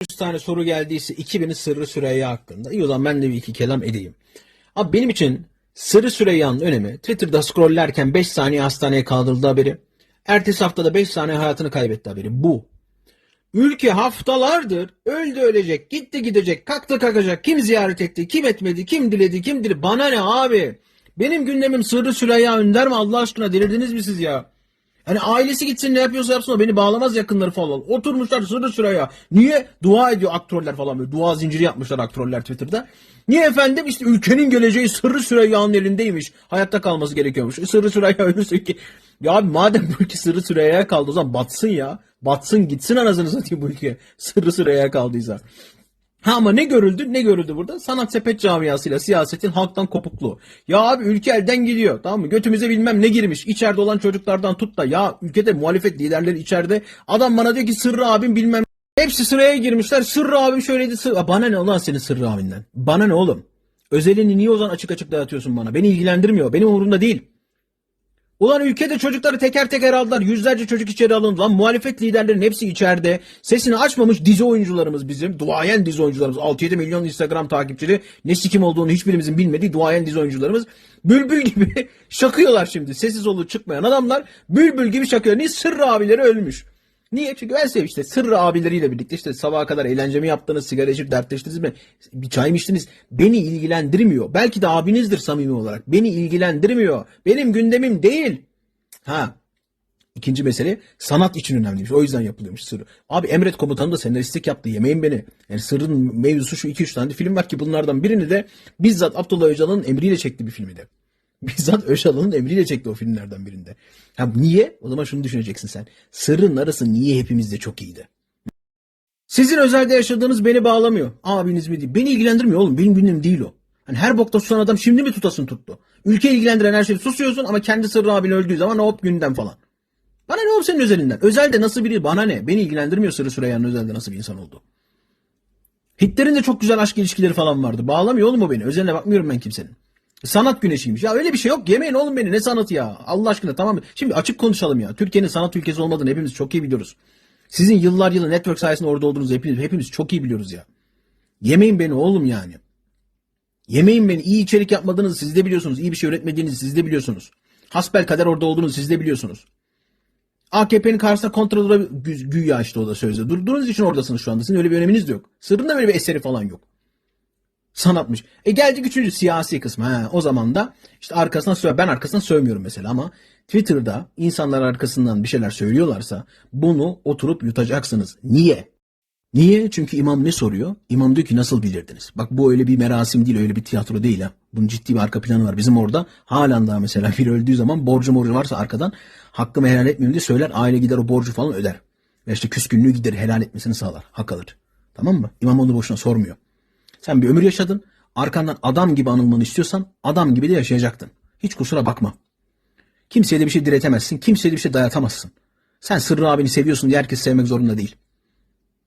100 tane soru geldiyse 2000'i Sırrı Süreyya hakkında. İyi o zaman ben de bir iki kelam edeyim. Abi benim için Sırrı Süreyya'nın önemi Twitter'da scrolllerken 5 saniye hastaneye kaldırıldı haberi. Ertesi haftada 5 saniye hayatını kaybetti haberi. Bu. Ülke haftalardır öldü ölecek, gitti gidecek, kalktı kalkacak, kim ziyaret etti, kim etmedi, kim diledi, kim diledi. Bana ne abi? Benim gündemim Sırrı Süreyya Önder mi Allah aşkına delirdiniz mi siz ya? Hani ailesi gitsin ne yapıyorsa yapsın o beni bağlamaz yakınları falan. Oturmuşlar sırrı sıraya. Niye? Dua ediyor aktroller falan böyle. Dua zinciri yapmışlar aktroller Twitter'da. Niye efendim? İşte ülkenin geleceği sırrı süreyya'nın elindeymiş. Hayatta kalması gerekiyormuş. E, sırrı süreyya ölürse ki. Ya abi madem bu ülke sırrı süreyya'ya kaldı o zaman batsın ya. Batsın gitsin anasını satayım bu ülke. Sırrı süreyya'ya kaldıysa. Ha ama ne görüldü? Ne görüldü burada? Sanat sepet camiasıyla siyasetin halktan kopukluğu. Ya abi ülke elden gidiyor. Tamam mı? Götümüze bilmem ne girmiş. İçeride olan çocuklardan tut da ya ülkede muhalefet liderleri içeride. Adam bana diyor ki Sırrı abim bilmem Hepsi sıraya girmişler. Sırrı abim şöyleydi. Sırrı... Bana ne ulan senin Sırrı abinden? Bana ne oğlum? Özelini niye o zaman açık açık dağıtıyorsun bana? Beni ilgilendirmiyor. Benim umurumda değil. Ulan ülkede çocukları teker teker aldılar. Yüzlerce çocuk içeri alındı. Lan muhalefet liderlerinin hepsi içeride. Sesini açmamış dizi oyuncularımız bizim. Duayen dizi oyuncularımız. 6-7 milyon Instagram takipçili. Ne sikim olduğunu hiçbirimizin bilmediği duayen dizi oyuncularımız. Bülbül gibi şakıyorlar şimdi. Sessiz olup çıkmayan adamlar bülbül gibi şakıyor. Niye? Sırrı abileri ölmüş. Niye? Çünkü ben sev işte Sırrı abileriyle birlikte işte sabaha kadar eğlencemi yaptınız, sigara içip dertleştiniz mi? Bir çay mı içtiniz? Beni ilgilendirmiyor. Belki de abinizdir samimi olarak. Beni ilgilendirmiyor. Benim gündemim değil. Ha. İkinci mesele sanat için önemliymiş. O yüzden yapılıyormuş Sırrı. Abi Emret Komutanı da senaristlik yaptı. Yemeyin beni. Yani Sırrı'nın mevzusu şu 2-3 tane film var ki bunlardan birini de bizzat Abdullah Öcalan'ın emriyle çekti bir filmi de. Bizzat Öcalan'ın emriyle çekti o filmlerden birinde. Ha niye? O zaman şunu düşüneceksin sen. Sırrın arası niye hepimizde çok iyiydi? Sizin özelde yaşadığınız beni bağlamıyor. Abiniz mi değil. Beni ilgilendirmiyor oğlum. Benim gündem değil o. Hani her bokta susan adam şimdi mi tutasın tuttu? Ülke ilgilendiren her şeyi susuyorsun ama kendi sırrı abin öldüğü zaman hop gündem falan. Bana ne oğlum senin özelinden? Özelde nasıl biri bana ne? Beni ilgilendirmiyor Sırrı Süreyya'nın özelde nasıl bir insan oldu. Hitler'in de çok güzel aşk ilişkileri falan vardı. Bağlamıyor oğlum o beni. Özeline bakmıyorum ben kimsenin. Sanat güneşiymiş. Ya öyle bir şey yok. Yemeyin oğlum beni. Ne sanatı ya? Allah aşkına tamam mı? Şimdi açık konuşalım ya. Türkiye'nin sanat ülkesi olmadığını hepimiz çok iyi biliyoruz. Sizin yıllar yılı network sayesinde orada olduğunuzu hepimiz, hepimiz çok iyi biliyoruz ya. Yemeyin beni oğlum yani. Yemeyin beni. İyi içerik yapmadığınızı siz de biliyorsunuz. İyi bir şey üretmediğinizi siz de biliyorsunuz. Hasbel kader orada olduğunuzu siz de biliyorsunuz. AKP'nin karşısında kontrol gü- güya işte o da sözde. Durduğunuz için oradasınız şu anda. Sizin öyle bir öneminiz de yok. Sırrın da böyle bir eseri falan yok. Sanatmış. E geldik üçüncü siyasi kısmı. Ha, o zaman da işte arkasından söyle. Ben arkasından sövmüyorum mesela ama Twitter'da insanlar arkasından bir şeyler söylüyorlarsa bunu oturup yutacaksınız. Niye? Niye? Çünkü imam ne soruyor? İmam diyor ki nasıl bilirdiniz? Bak bu öyle bir merasim değil, öyle bir tiyatro değil ha. Bunun ciddi bir arka planı var. Bizim orada halen daha mesela biri öldüğü zaman borcu morcu varsa arkadan hakkımı helal etmiyorum diye söyler. Aile gider o borcu falan öder. Ve işte küskünlüğü gider helal etmesini sağlar. Hak alır. Tamam mı? İmam onu boşuna sormuyor. Sen bir ömür yaşadın. Arkandan adam gibi anılmanı istiyorsan adam gibi de yaşayacaktın. Hiç kusura bakma. Kimseye de bir şey diretemezsin. Kimseye de bir şey dayatamazsın. Sen Sırrı abini seviyorsun diye herkes sevmek zorunda değil.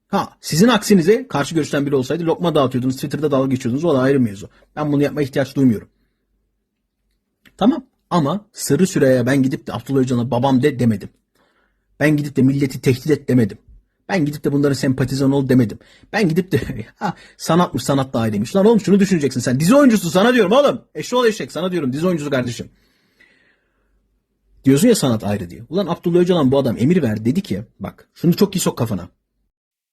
Ha sizin aksinize karşı görüşten biri olsaydı lokma dağıtıyordunuz. Twitter'da dalga geçiyordunuz. O da ayrı mevzu. Ben bunu yapmaya ihtiyaç duymuyorum. Tamam ama Sırrı Süreyya ben gidip de Abdullah Öcalan'a babam de demedim. Ben gidip de milleti tehdit et demedim. Ben gidip de bunların sempatizan ol demedim. Ben gidip de ha, sanatmış sanat da ayrıymış. Lan oğlum şunu düşüneceksin sen. Dizi oyuncusu sana diyorum oğlum. Eşrol eşek sana diyorum dizi oyuncusu kardeşim. Diyorsun ya sanat ayrı diye. Ulan Abdullah Öcalan bu adam emir ver dedi ki bak şunu çok iyi sok kafana.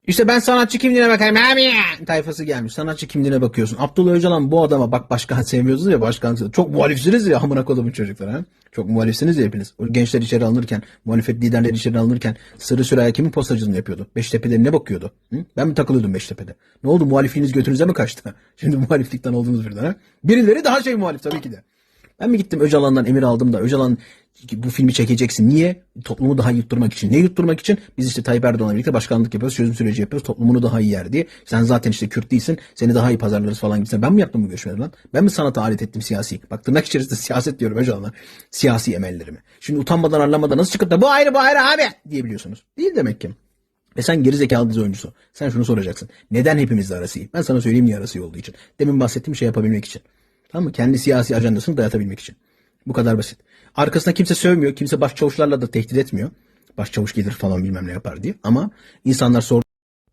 İşte ben sanatçı kimliğine bakayım abi tayfası gelmiş. Sanatçı kimliğine bakıyorsun. Abdullah Öcalan bu adama bak başkan sevmiyorsunuz ya başkan. Çok muhalifsiniz ya amına kodumun çocuklar ha. Çok muhalifsiniz ya hepiniz. O gençler içeri alınırken, muhalefet liderleri içeri alınırken Sırrı Süreyya kimin postacılığını yapıyordu? Beştepe'de ne bakıyordu? Hı? Ben mi takılıyordum Beştepe'de? Ne oldu muhalifliğiniz götünüze mi kaçtı? Şimdi muhaliflikten oldunuz birden ha. Birileri daha şey muhalif tabii ki de. Ben mi gittim Öcalan'dan emir aldım da Öcalan bu filmi çekeceksin. Niye? Toplumu daha iyi yutturmak için. Ne yutturmak için? Biz işte Tayyip Erdoğan'la birlikte başkanlık yapıyoruz. Çözüm süreci yapıyoruz. Toplumunu daha iyi yer diye. Sen zaten işte Kürt değilsin. Seni daha iyi pazarlarız falan gibisinden. Ben mi yaptım bu görüşmeleri lan? Ben mi sanata alet ettim siyasi? Bak tırnak içerisinde siyaset diyorum Öcalan'a. Siyasi emellerimi. Şimdi utanmadan arlamadan nasıl çıkıp da bu ayrı bu ayrı abi diyebiliyorsunuz. Değil demek ki. Ve sen geri zekalı dizi oyuncusu. Sen şunu soracaksın. Neden hepimizle arası iyi? Ben sana söyleyeyim niye arası iyi olduğu için. Demin bahsettiğim şey yapabilmek için. Tamam mı? Kendi siyasi ajandasını dayatabilmek için. Bu kadar basit. Arkasına kimse sövmüyor. Kimse başçavuşlarla da tehdit etmiyor. Başçavuş gelir falan bilmem ne yapar diye. Ama insanlar sor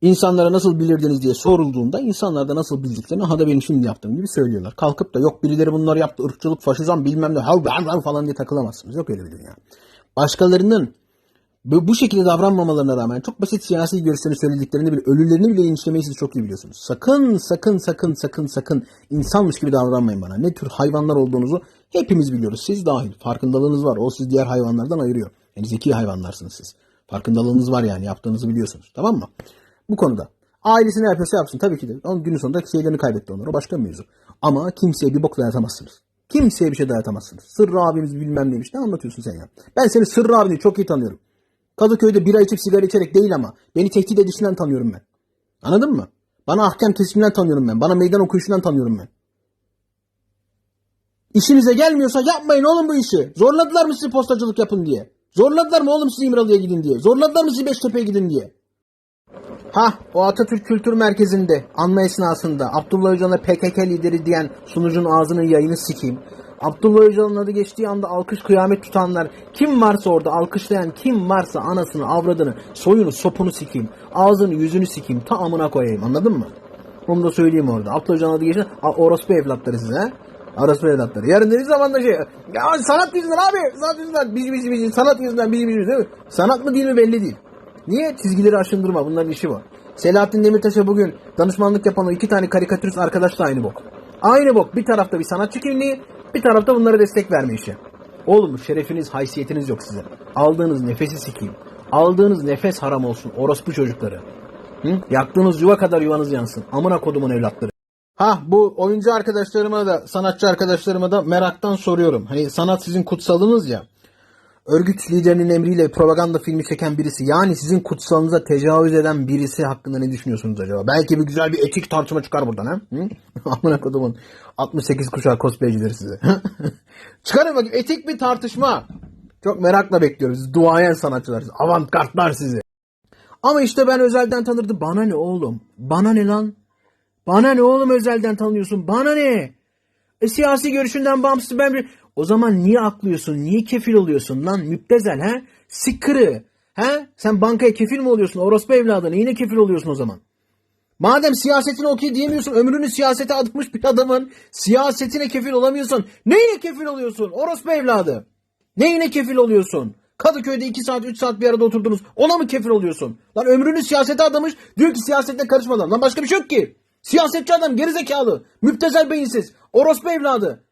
İnsanlara nasıl bilirdiniz diye sorulduğunda insanlar da nasıl bildiklerini ha da benim şimdi yaptığım gibi söylüyorlar. Kalkıp da yok birileri bunları yaptı ırkçılık, faşizm bilmem ne hav, hav, hav falan diye takılamazsınız. Yok öyle bir dünya. Başkalarının bu, şekilde davranmamalarına rağmen çok basit siyasi görüşlerini söylediklerini bile ölülerini bile linçlemeyi siz çok iyi biliyorsunuz. Sakın sakın sakın sakın sakın insanmış gibi davranmayın bana. Ne tür hayvanlar olduğunuzu hepimiz biliyoruz. Siz dahil. Farkındalığınız var. O siz diğer hayvanlardan ayırıyor. Yani zeki hayvanlarsınız siz. Farkındalığınız var yani yaptığınızı biliyorsunuz. Tamam mı? Bu konuda. Ailesi ne yapıyorsa yapsın. Tabii ki de. Onun günün sonunda şeylerini kaybetti onlar. O başka bir mevzu. Ama kimseye bir bok dayatamazsınız. Kimseye bir şey dayatamazsınız. Sırrı abimiz bilmem neymiş. Ne anlatıyorsun sen ya? Ben seni Sırrı abini çok iyi tanıyorum. Kadıköy'de bira içip sigara içerek değil ama beni tehdit edişinden tanıyorum ben. Anladın mı? Bana ahkam kesiminden tanıyorum ben. Bana meydan okuyuşundan tanıyorum ben. İşinize gelmiyorsa yapmayın oğlum bu işi. Zorladılar mı sizi postacılık yapın diye? Zorladılar mı oğlum sizi İmralı'ya gidin diye? Zorladılar mı sizi Beştepe'ye gidin diye? Ha o Atatürk Kültür Merkezi'nde anma esnasında Abdullah Öcalan'a PKK lideri diyen sunucunun ağzının yayını sikeyim. Abdullah Öcalan'ın adı geçtiği anda alkış kıyamet tutanlar kim varsa orada alkışlayan kim varsa anasını avradını soyunu sopunu sikeyim. Ağzını yüzünü sikeyim ta amına koyayım anladın mı? Onu da söyleyeyim orada. Abdullah Öcalan'ın adı geçti. Orospu evlatları size. Orospu evlatları. Yarın dediği zaman da şey. Ya sanat yüzünden abi. Sanat yüzünden. Bici bici bici. Sanat yüzünden bici bici. Değil mi? Sanat mı değil mi belli değil. Niye? Çizgileri aşındırma. Bunların işi bu. Selahattin Demirtaş'a bugün danışmanlık yapan o iki tane karikatürist arkadaş da aynı bok. Aynı bok. Bir tarafta bir sanatçı kimliği, bir tarafta bunlara destek verme işi. Oğlum şerefiniz, haysiyetiniz yok size. Aldığınız nefesi sikeyim. Aldığınız nefes haram olsun orospu çocukları. Hı? Yaktığınız yuva kadar yuvanız yansın. Amına kodumun evlatları. Ha bu oyuncu arkadaşlarıma da sanatçı arkadaşlarıma da meraktan soruyorum. Hani sanat sizin kutsalınız ya. Örgüt liderinin emriyle propaganda filmi çeken birisi yani sizin kutsalınıza tecavüz eden birisi hakkında ne düşünüyorsunuz acaba? Belki bir güzel bir etik tartışma çıkar buradan ha? Amına kodumun 68 kuşağı cosplaycileri size. Çıkarın bakayım etik bir tartışma. Çok merakla bekliyoruz. Duayen sanatçılar, siz, avantgardlar sizi. Ama işte ben özelden tanırdım. Bana ne oğlum? Bana ne lan? Bana ne oğlum özelden tanıyorsun? Bana ne? E siyasi görüşünden bağımsız ben bir... O zaman niye aklıyorsun? Niye kefil oluyorsun lan? Müptezel ha? Sıkkırı. Ha? Sen bankaya kefil mi oluyorsun? Orospu evladına yine kefil oluyorsun o zaman. Madem siyasetini okey diyemiyorsun, ömrünü siyasete adamış bir adamın siyasetine kefil olamıyorsun. Neyine kefil oluyorsun? Orospu evladı. Neyine kefil oluyorsun? Kadıköy'de 2 saat 3 saat bir arada oturdunuz. Ona mı kefil oluyorsun? Lan ömrünü siyasete adamış. Diyor ki siyasetle karışmadan. Lan başka bir şey yok ki. Siyasetçi adam gerizekalı. Müptezel beyinsiz. Orospu evladı.